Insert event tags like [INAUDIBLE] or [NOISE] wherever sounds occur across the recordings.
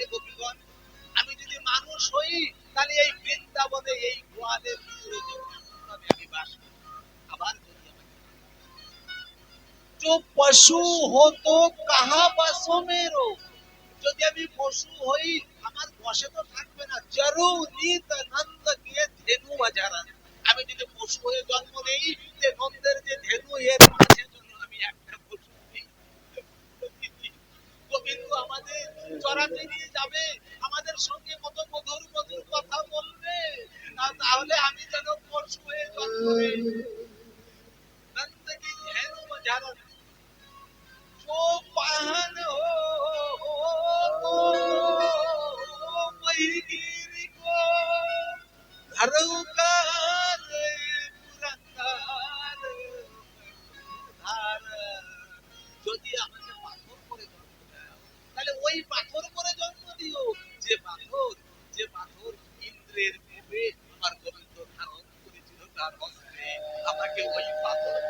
হে গোপীগণ আমি যদি মানুষ হই, তাহলে এই বৃন্দাবনে, এই গোয়ালের ভিতরে যে আমি বাস আবার যদি পশু হতো, কাহা বাসো যদি আমি পশু হই, আমার বসে তো থাকবে না। জরুরি নন্দ গিয়ে ধেনু বাজারা আমাকে ওই পাথর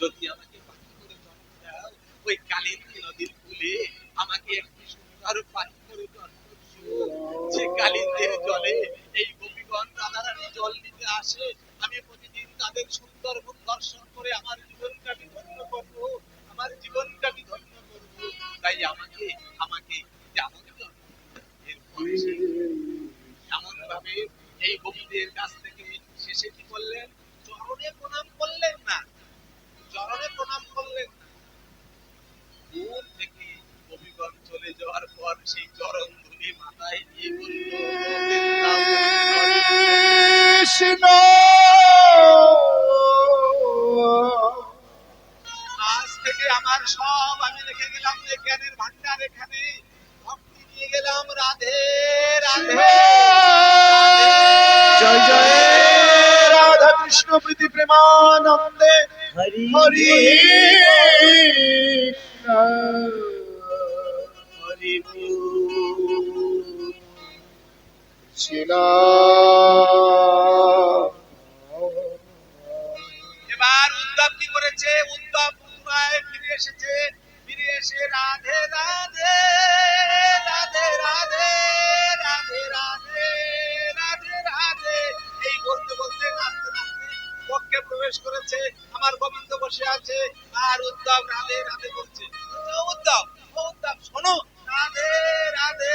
যদি আমাকে ওই কালিন্দী নদীর কূলে আমাকে একটি সুন্দর পাখি করে জন্ম যে কালিন্দের জলে এই রাধারানী জল নিতে আসে, আমি প্রতিদিন তাদের সুন্দর মুখ দর্শন করে আমার জীবনকে আমি ধন্য করব, আমার জীবনকে আমি ধন্য করব। তাই আমাকে আমাকে এমন ভাবে এই গোপীদের কাছ থেকে শেষে কি করলেন? চরণে প্রণাম করলেন না। চরণে প্রণাম করলেন না। দূর থেকে কবিগণ চলে যাওয়ার পর সেই চরণ মাথায় নিয়ে বলল কৃষ্ণ। আজ থেকে আমার সব আমি রেখে গেলাম এই জ্ঞানের ভান্ডার এখানে। ভক্তি নিয়ে গেলাম রাধে রাধে। জয় জয়। রাধা কৃষ্ণ প্রীতি প্রেমানন্দে। হরি হরি হরি। এবার উদ্ধব কি করেছে? উদ্ধব পুনরায় ফিরে এসেছে। ফিরে এসে রাধে রাধে রাধে রাধে রাধে রাধে রাধে রাধে। এই বলতে বলতে নাচতে নাচতে পক্ষে প্রবেশ করেছে। আমার গোবিন্দ বসে আছে আর উদ্ধব রাধে রাধে ও উদ্ধব উদ্ধব, শোনো। রাধে রাধে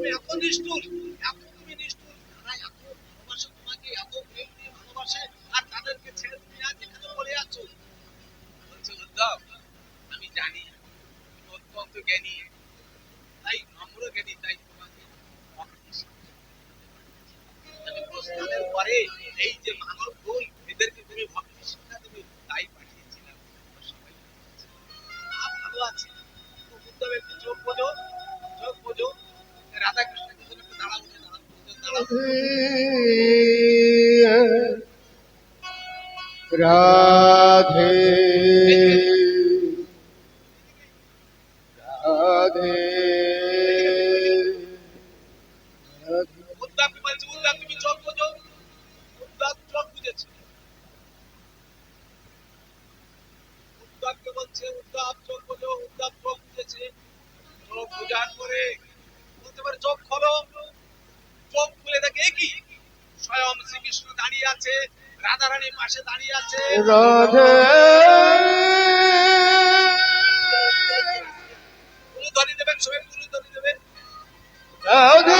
তুমি এত নিষ্ঠুর, এত তুমি নিষ্ঠুর, তারা এত ভালোবাসে তোমাকে, এত প্রেম দিয়ে ভালোবাসে, আর তাদেরকে ছেড়ে তুমি আজ এখানে পড়ে আছো। বলছে আমি জানি তুমি অত্যন্ত জ্ঞানী রাধে। [LAUGHS] রাধে। রাধে। রাধা।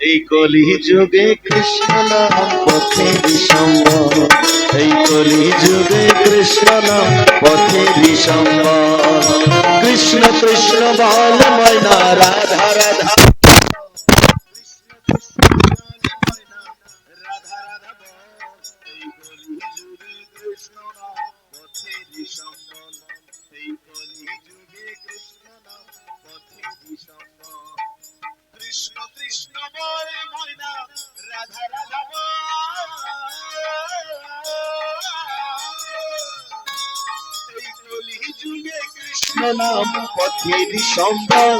এই কলি যুগে কৃষ্ণ নাম পথে বিষম্ব এই কলি যুগে কৃষ্ণ নাম পথে বিষম্ব কৃষ্ণ কৃষ্ণ বল ময়না, রাধা রাধা। কৃষ্ণ নাম পথেরই সম্ভব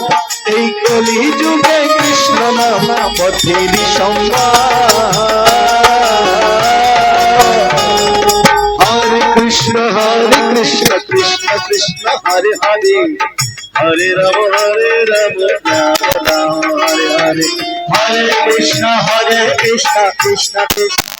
এই কলি যুগে কৃষ্ণ নাম পথেরই সম্ভব হরে কৃষ্ণ হরে কৃষ্ণ কৃষ্ণ কৃষ্ণ হরে হরে হরে রাম হরে রাম রাম রাম হরে হরে হরে কৃষ্ণ হরে কৃষ্ণ কৃষ্ণ কৃষ্ণ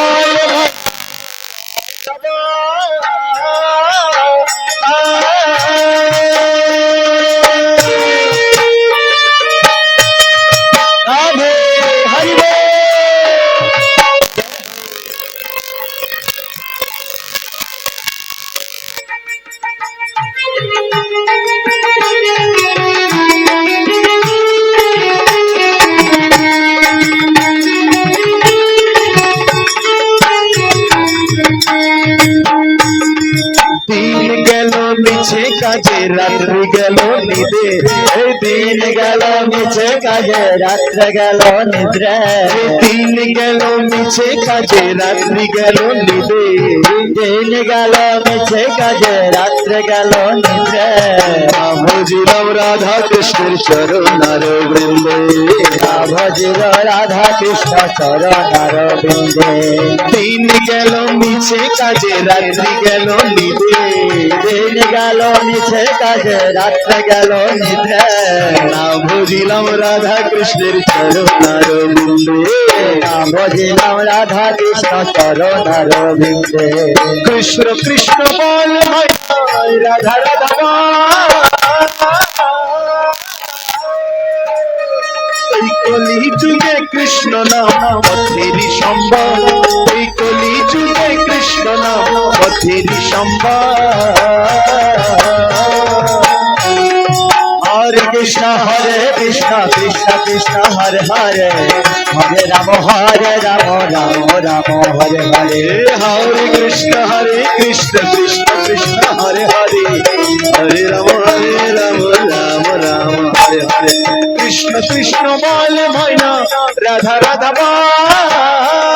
কাজে রাত্রি গেল নিদে এই দিন গেল মিছে কাজে রাত্রে গেল নিদ্রে। দিন গেল মিছে কাজে রাত্রি গেল নিদে দিন গেল মিছে কাজে রাত্রে গেল নিদ্রে। ভজিলাম রাধা কৃষ্ণের চরণার বৃন্দে ভজিল রাধা কৃষ্ণ চরণার বৃন্দে দিন মিছে কাজে রাত্রি গেল নিদে দিন গেল মিছে কাজে, রাত্রে গেল নিদ্রে না বুঝিলাম রাধা কৃষ্ণের চরণার বৃন্দে। না বুঝিলাম রাধা কৃষ্ণ চরণার বৃন্দে। কৃষ্ণ কৃষ্ণ বল রাধা রাধা কলি যুগে কৃষ্ণ নাম, পথেরই সম্বল। এই কলি যুগে কৃষ্ণ নাম, পথেরই সম্বল। হরে কৃষ্ণ হরে কৃষ্ণ কৃষ্ণ কৃষ্ণ, হরে হরে। হরে রাম হরে রাম রাম রাম, হরে হরে। হরে কৃষ্ণ হরে কৃষ্ণ কৃষ্ণ কৃষ্ণ, হরে হরে। হরে রাম হরে রাম রাম রাম, হরে হরে। কৃষ্ণ কৃষ্ণ বল ময়না রাধা রাধা হরি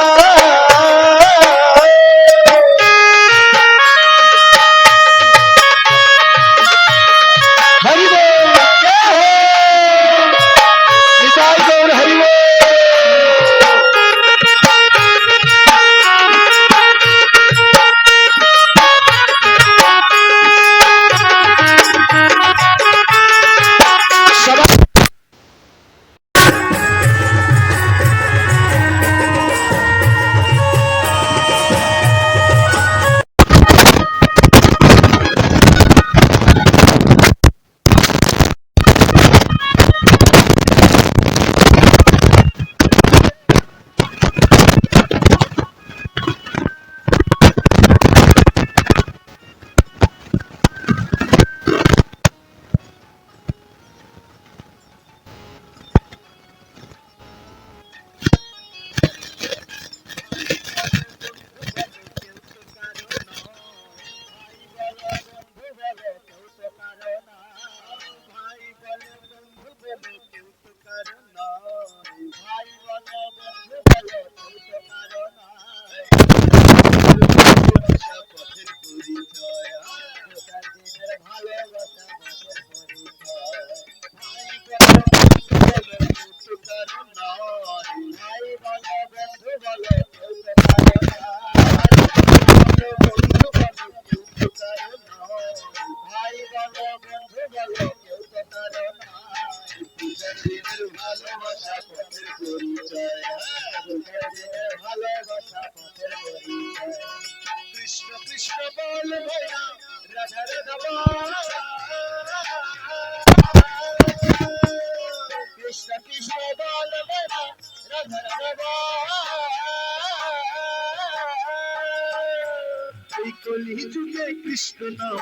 ভালোবাসা কৃষ্ণ কৃষ্ণ বল ভয়া রাধা রাধা কৃষ্ণ কৃষ্ণ বল ভয়া রাধা রাধা বল কলি যুগে নাম কৃষ্ণ নাম